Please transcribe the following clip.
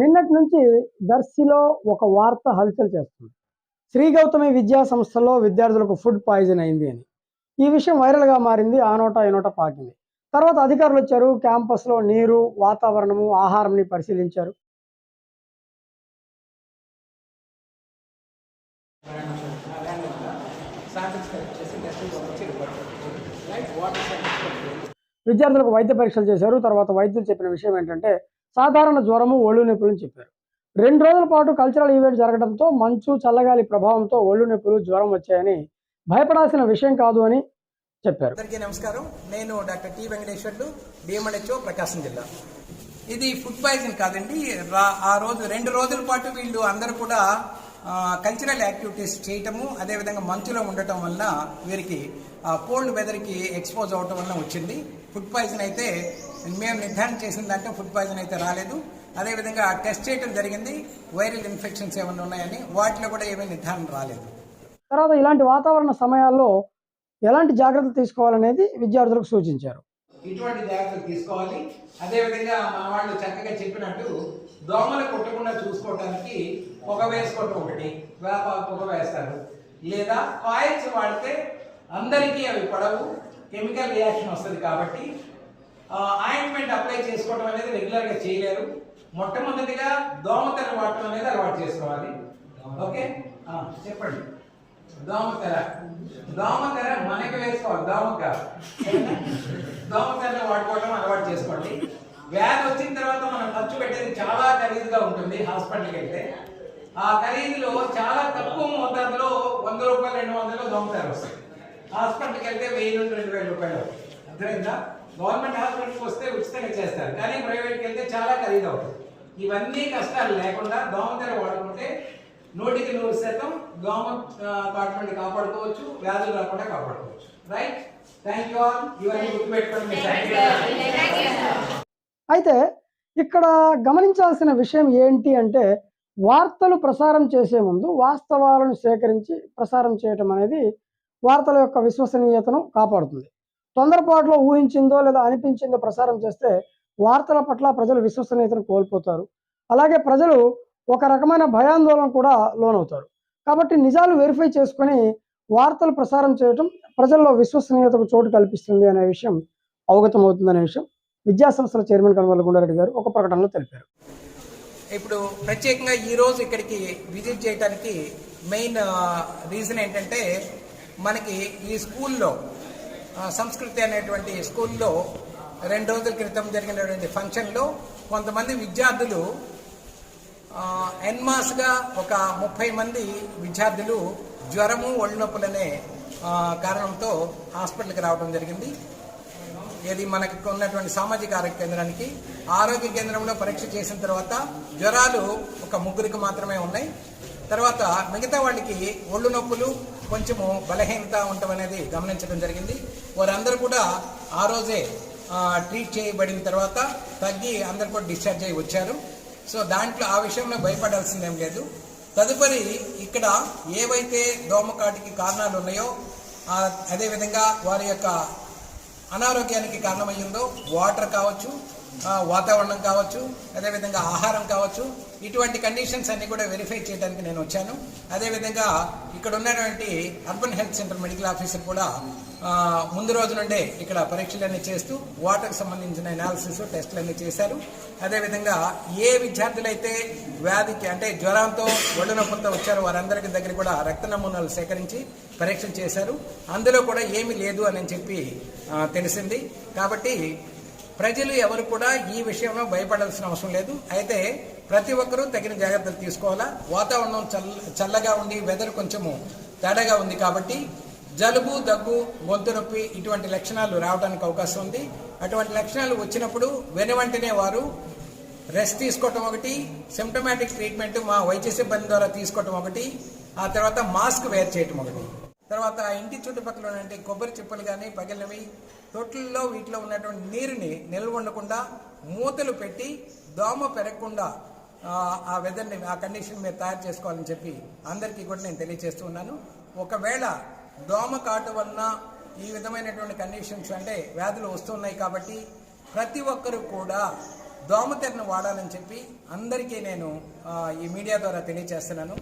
నిన్నటి నుంచి దర్శిలో ఒక వార్త హల్చల్ చేస్తుంది. శ్రీ గౌతమి విద్యా సంస్థలో విద్యార్థులకు ఫుడ్ పాయిజన్ అయింది అని. ఈ విషయం వైరల్గా మారింది ఆ నోట ఈ నోట పాకింది. తర్వాత అధికారులు వచ్చారు క్యాంపస్లో నీరు వాతావరణము ఆహారంని పరిశీలించారు. విద్యార్థులకు వైద్య పరీక్షలు చేశారు. తర్వాత వైద్యులు చెప్పిన విషయం ఏంటంటే సాధారణ జ్వరము ఒళ్ళు నొప్పులు చెప్పారు. రెండు రోజుల పాటు కల్చరల్ ఈవెంట్ జరగడంతో మంచు చల్లగాలి ప్రభావంతో ఒళ్ళు నొప్పులు జ్వరం వచ్చాయని భయపడాల్సిన విషయం కాదు అని చెప్పారు. అందరికీ నమస్కారం. నేను doctor T Venkateswarlu DMNHO Prakasam జిల్లా. ఇది ఫుడ్ పాయిజన్ కాదండి. రా- ఆ రోజు రెండు రోజుల పాటు వీళ్ళు అందరూ కూడా కల్చరల్ యాక్టివిటీస్ చేయటము అదేవిధంగా మంచులో ఉండటం వల్ల వీరికి కోల్డ్ వెదర్కి ఎక్స్పోజ్ అవటం వల్ల వచ్చింది. ఫుడ్ పాయిజన్ అయితే మేము నిర్ధారణ చేసిన దాంట్లో ఫుడ్ పాయిజన్ అయితే రాలేదు. అదేవిధంగా టెస్ట్ చేయడం జరిగింది. వైరల్ ఇన్ఫెక్షన్స్ ఏమైనా ఉన్నాయని వాటిలో కూడా ఏమీ నిర్ధారణ రాలేదు. తర్వాత ఇలాంటి వాతావరణ సమయాల్లో ఎలాంటి జాగ్రత్తలు తీసుకోవాలనేది విద్యార్థులకు సూచించారు. ఇటువంటి జాగ్రత్తలు తీసుకోవాలి. అదేవిధంగా మన వాళ్ళు చక్కగా చెప్పినట్టు దోమలు కొట్టకుండా చూసుకోవడానికి పొగ వేసుకోవటం ఒకటి వేప పొగ వేస్తారు. లేదా కాయిల్స్ వాడితే అందరికీ అవి పడవు. కెమికల్ రియాక్షన్ వస్తుంది కాబట్టి ఆయింట్మెంట్ అప్లై చేసుకోవడం అనేది రెగ్యులర్గా చేయలేరు. మొట్టమొదటిగా దోమతెర వాడటం అనేది అలవాటు చేసుకోవాలి. ఓకే? చెప్పండి. దోమతెర. దోమతెర మనకి వేసుకోవాలి. దోమక. దోమతెర వాడుకోవడం అలవాటు చేసుకోండి. వ్యాధి వచ్చిన తర్వాత మనం ఖర్చు పెట్టేది చాలా ఖరీదుగా ఉంటుంది హాస్పిటల్కి వెళ్తే. ఆ ఖరీదులో చాలా తక్కువ మోతాదులో వంద రూపాయలు రెండు వందలు దోమతెర వస్తుంది హాస్పిటల్కి వెళ్తే వెయ్యి నుండి రెండు వేల రూపాయలు. అర్థమైందా? గవర్నమెంట్ హాస్పిటల్కి వస్తే ఉచితంగా చేస్తారు. కానీ ప్రైవేట్కి వెళ్తే చాలా ఖరీదు అవుతుంది. ఇవన్నీ కష్టాలు లేకుండా దోమతెర వాడుకుంటే నూటికి నూరు శాతం దోమ కాటుమండి కాపాడుకోవచ్చు వ్యాధులు రాకుండా కాపాడుకోవచ్చు. రైట్ థ్యాంక్ యూ ఆల్ ఇవన్నీ గుర్తుపెట్టుకోండి అయితే ఇక్కడ గమనించాల్సిన విషయం ఏంటి అంటే వార్తలు ప్రసారం చేసే ముందు వాస్తవాలను సేకరించి ప్రసారం చేయటం అనేది వార్తల యొక్క విశ్వసనీయతను కాపాడుతుంది. తొందరపాటులో ఊహించిందో లేదా అనిపించిందో ప్రసారం చేస్తే వార్తల పట్ల ప్రజలు విశ్వసనీయతను కోల్పోతారు. అలాగే ప్రజలు ఒక రకమైన భయాందోళన కూడా లోనవుతారు. కాబట్టి నిజాలు వెరిఫై చేసుకొని వార్తలు ప్రసారం చేయటం ప్రజల్లో విశ్వసనీయతకు చోటు కల్పిస్తుంది అనే విషయం అవగతమవుతుందనే విషయం విద్యా సంస్థల చైర్మన్ కనుమల గుండారెడ్డి గారు ఒక ప్రకటనలో తెలిపారు. ఇప్పుడు ప్రత్యేకంగా ఈ రోజు ఇక్కడికి విజిట్ చేయడానికి మెయిన్ రీజన్ ఏంటంటే మనకి ఈ స్కూల్లో సంస్కృతి అనేటువంటి స్కూల్లో రెండు రోజుల క్రితం జరిగినటువంటి ఫంక్షన్లో కొంతమంది విద్యార్థులు ఎన్మాస్గా ఒక ముప్పై మంది విద్యార్థులు జ్వరము ఒళ్ళు నొప్పులనే కారణంతో హాస్పిటల్కి రావడం జరిగింది. ఇది మనకు ఉన్నటువంటి సామాజిక ఆరోగ్య కేంద్రానికి ఆరోగ్య కేంద్రంలో పరీక్ష చేసిన తర్వాత జ్వరాలు ఒక ముగ్గురికి మాత్రమే ఉన్నాయి. తర్వాత మిగతా వాళ్ళకి ఒళ్ళు నొప్పులు కొంచెము బలహీనత ఉండటం అనేది గమనించడం జరిగింది. వారందరూ కూడా ఆ రోజే ట్రీట్ చేయబడిన తర్వాత తగ్గి అందరు కూడా డిశ్చార్జ్ అయ్యి వచ్చారు. సో దాంట్లో ఆ విషయంలో భయపడాల్సిందేం లేదు. తదుపరి ఇక్కడ ఏవైతే దోమకాటికి కారణాలు ఉన్నాయో అదేవిధంగా వారి యొక్క అనారోగ్యానికి కారణమయ్యిందో వాటర్ కావచ్చు వాతావరణం కావచ్చు అదేవిధంగా ఆహారం కావచ్చు ఇటువంటి కండిషన్స్ అన్నీ కూడా వెరిఫై చేయడానికి నేను వచ్చాను. అదేవిధంగా ఇక్కడ ఉన్నటువంటి urban health centre medical officer కూడా ముందు రోజు నుండే ఇక్కడ పరీక్షలన్నీ చేస్తూ వాటర్కి సంబంధించిన అనాలిసిస్ టెస్టులన్నీ చేశారు. అదేవిధంగా ఏ విద్యార్థులైతే వ్యాధికి అంటే జ్వరంతో ఒళ్ళు నొప్పులతో వచ్చారో వారందరికీ దగ్గర కూడా రక్త నమూనాలు సేకరించి పరీక్షలు చేశారు. అందులో కూడా ఏమీ లేదు అని చెప్పి తెలిసింది. కాబట్టి ప్రజలు ఎవరు కూడా ఈ విషయంలో భయపడాల్సిన అవసరం లేదు. అయితే ప్రతి ఒక్కరూ తగిన జాగ్రత్తలు తీసుకోవాలా? వాతావరణం చల్ల చల్లగా ఉండి వెదర్ కొంచెము తేడాగా ఉంది కాబట్టి జలుబు దగ్గు గొంతు నొప్పి ఇటువంటి లక్షణాలు రావడానికి అవకాశం ఉంది. అటువంటి లక్షణాలు వచ్చినప్పుడు వెనువంటనే వారు రెస్ట్ తీసుకోవటం ఒకటి సిమ్టమాటిక్ ట్రీట్మెంట్ మా వైద్య సిబ్బంది ద్వారా తీసుకోవటం ఒకటి ఆ తర్వాత మాస్క్ వేర్ చేయటం ఒకటి. తర్వాత ఇంటి చుట్టుపక్కల ఉన్నటువంటి కొబ్బరి చిప్పలు కానీ పగిలినవి తొట్లలో వీటిలో ఉన్నటువంటి నీరుని నిల్వ ఉండకుండా మూతలు పెట్టి దోమ పెరగకుండా ఆ, వెదర్ని ఆ కండిషన్ మీరు తయారు చేసుకోవాలని చెప్పి అందరికీ కూడా నేను తెలియజేస్తున్నాను ఒకవేళ దోమ కాటు వలన ఈ విధమైనటువంటి కండిషన్స్ అంటే వ్యాధులు వస్తున్నాయి కాబట్టి ప్రతి ఒక్కరూ కూడా దోమతెరను వాడాలని చెప్పి అందరికీ నేను ఈ మీడియా ద్వారా తెలియజేస్తున్నాను.